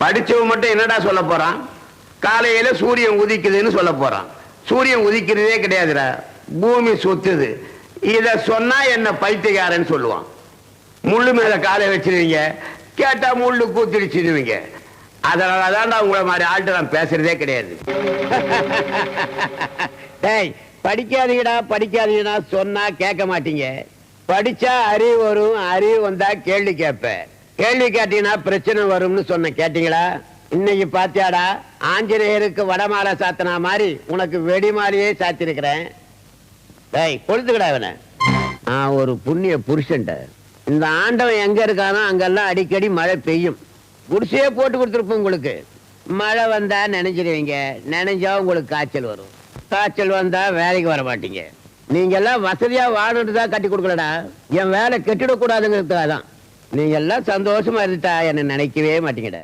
படிச்சவன் மட்டும் என்னடா சொல்ல போறான்? காலையில சூரியன் உதிக்குதுன்னு சொல்ல போறான். சூரியன் உதிக்கிறதே கிடையாதுடா. பூமி சுத்துது. இத சொன்னா என்ன பைத்தியக்காரன்னு சொல்லுவான். முள்ளு மேல காலை வச்சிருவீங்க. கேட்டா முள்ளு கூத்திடுச்சிடுவீங்க அதனால தான்டா உங்களை மாதிரி ஆள்கிட்ட நான் பேசுறதே கிடையாது. டேய் படிக்காதீங்கடா படிக்காதீங்கடா சொன்னா கேட்க மாட்டீங்க. படிச்சா அறிவு வரும் அறிவு வந்தா கேள்வி கேட்பேன். கேள்வி கேட்டீங்கன்னா பிரச்சனை வரும்னு சொன்ன கேட்டீங்களா? இன்னைக்கு பாத்தியாடா? ஆஞ்சநேயருக்கு வடமாலை சாத்தினா மாதிரி உனக்கு வெடிமாலையே சாத்திருக்கிறேன். டேய் கொளுத்துக்கடா இவனை. நான் ஒரு புண்ணிய புருஷன்ட இந்த ஆண்டவன் எங்க இருக்கானோ அங்கெல்லாம் அடிக்கடி மழை பெய்யும். குடிசையே போட்டு கொடுத்துருப்போம் உங்களுக்கு. மழை வந்தா நினைச்சிருவீங்க நினைஞ்சா உங்களுக்கு காய்ச்சல் வரும். காய்ச்சல் வந்தா வேலைக்கு வர மாட்டீங்க. நீங்க எல்லாம் வசதியா வாழணுட்டு தான் கட்டி கொடுக்கலடா. என் வேலை கெட்டிடக்கூடாதுங்கிறதுக்காக தான் நீங்க எல்லாம் சந்தோஷமா இருந்துட்டா என்ன நினைக்கவே மாட்டீங்கடா